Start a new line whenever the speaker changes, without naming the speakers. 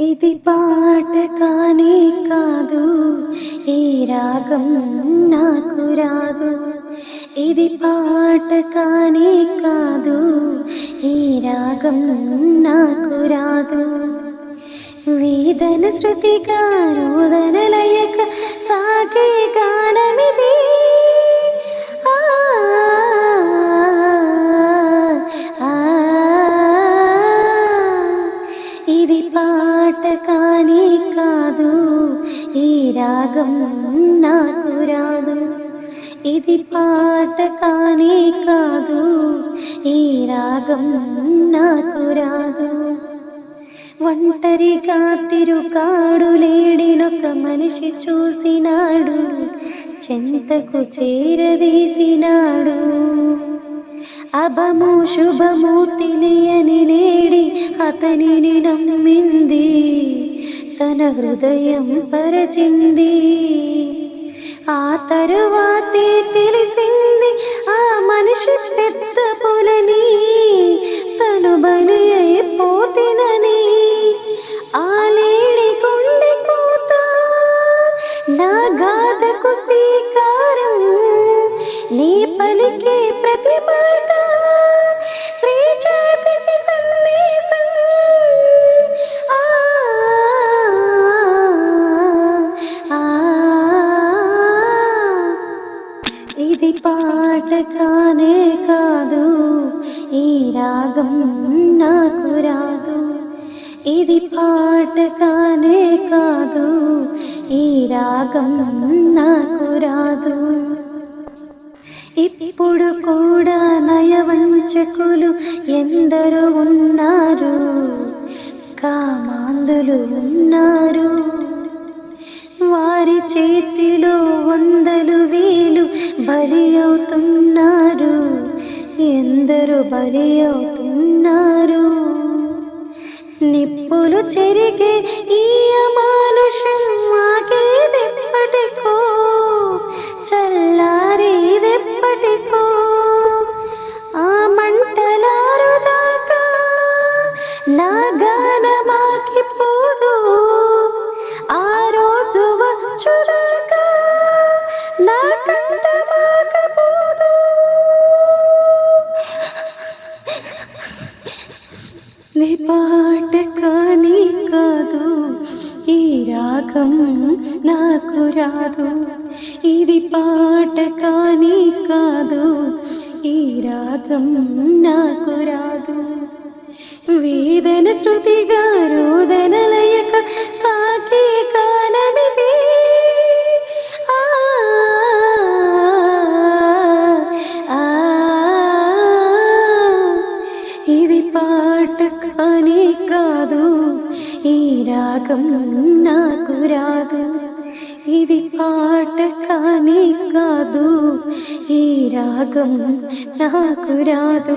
ఇది పాట కానే కాదు ఈ రాగం నాకు రాదు. ఇది పాట కానే కాదు ఈ రాగం నాకు రాదు. వేదన శృతిగా రోదన లయక సా ఈ రాగం నాకు రాదు. ఇది పాట కానే కాదు. ఈ రాగం నాకు రాదు. ఒంటరిగా తిరుగాడు లేడినొక మనిషి చూసినాడు. చెంతకు చేరదీసినాడు. అభము శుభము తెలియని లేడి అతనిని నమ్మింది. తన హృదయం పరచింది. ఆ తరువాతే తెలిసింది ఆ మనిషి పెద్ద పొలని తను బలి అయిపోతినని. ఆ లేడి కొండి కోత నా గాథకు స్వీకారం నీ పలికే ప్రతి మాట కానే కాదు ఈ రాగం నాకు రాదు. ఇది పాట కానే కాదు ఈ రాగం నాకు రాదు. ఇప్పుడు కూడా నయవంచకులు ఎందరో ఉన్నారు కామాందులు ఉన్నారు. వారి చేతిలో వందలు వేలు బలి అవుతున్నారు. ఎందరు బలి అవుతున్నారు. నిప్పులు చెరిగే ఈ అమానుషం నీ పాట కానీ కాదు ఈ రాగం నాకు రాదు. ఇది పాట కానీ కాదు ఈ రాగం నాకు రాదు. వేదన శృతిగా రోదన లయక ఈ రాగం నాకు రాదు ఇది పాట కానీ కాదు ఈ రాగం నాకు రాదు